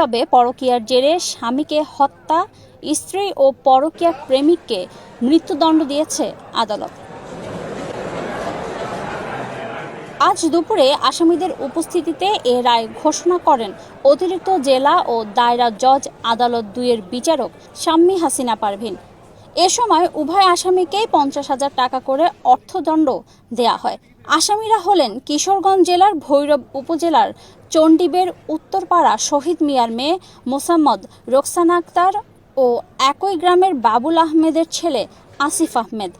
নীরবে পরকীয়ার জেরে স্বামীকে হত্যা, স্ত্রী ও পরকীয়া প্রেমিককে মৃত্যুদণ্ড দিয়েছে আদালত। আজ দুপুরে আসামিদের উপস্থিতিতে এ রায় ঘোষণা করেন অতিরিক্ত জেলা ও দায়রা জজ আদালত দুইয়ের বিচারক শাম্মী হাসিনা পারভিন। এ সময় উভয় আসামিকেই পঞ্চাশ হাজার টাকা করে অর্থদণ্ড দেয়া হয়। আসামিরা হলেন কিশোরগঞ্জ জেলার ভৈরব উপজেলার চণ্ডীবের উত্তরপাড়া শহীদ মিয়ার মেয়ে মোসাম্মদ রোকসানা আক্তার ও একই গ্রামের বাবুল আহমেদের ছেলে আসিফ আহমেদ।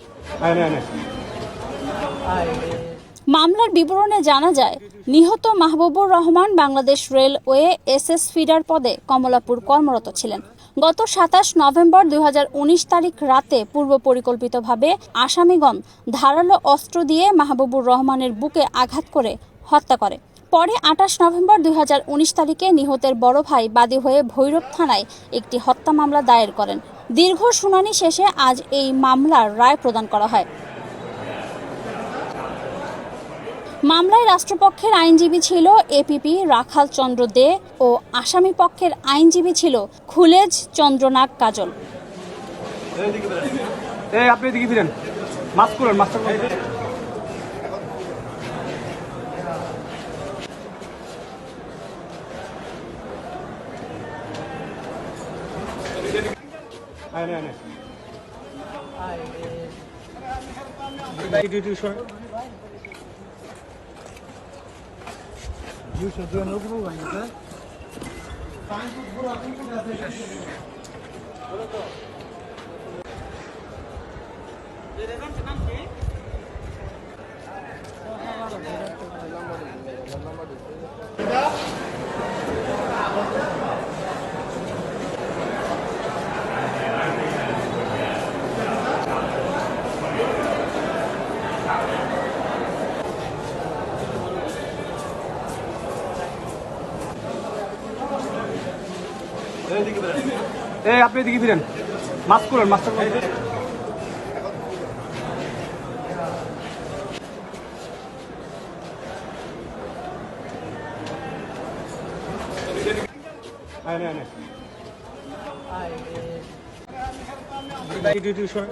মামলার বিবরণে জানা যায়, নিহত মাহবুবুর রহমান বাংলাদেশ রেলওয়ে এসএস ফিডার পদে কমলাপুর কর্মরত ছিলেন। গত সাতাশ নভেম্বর দুই হাজার উনিশ তারিখ রাতে পূর্ব পরিকল্পিতভাবে আসামিগণ ধারালো অস্ত্র দিয়ে মাহবুবুর রহমানের বুকে আঘাত করে হত্যা করে। পরে আঠাশ নভেম্বর দুই তারিখে নিহতের বড় ভাই বাদী হয়ে ভৈরব থানায় একটি হত্যা মামলা দায়ের করেন। দীর্ঘ শুনানি শেষে আজ এই মামলার রায় প্রদান করা হয়। মামলায় রাষ্ট্রপক্ষের আইনজীবী ছিল এপিপি রাখাল চন্দ্র দে ও আসামি পক্ষের আইনজীবী ছিল খুলেজ চন্দ্রনাগ কাজল। এই আপনি এদিকে ফিরেন মাছ করেন মাছটা করেন। আয়নে আয়নে ডিউটি সরেন। এই আপনি এদিকে ফিরেন মাছ করেন আয়নে ডিউটি সরেন।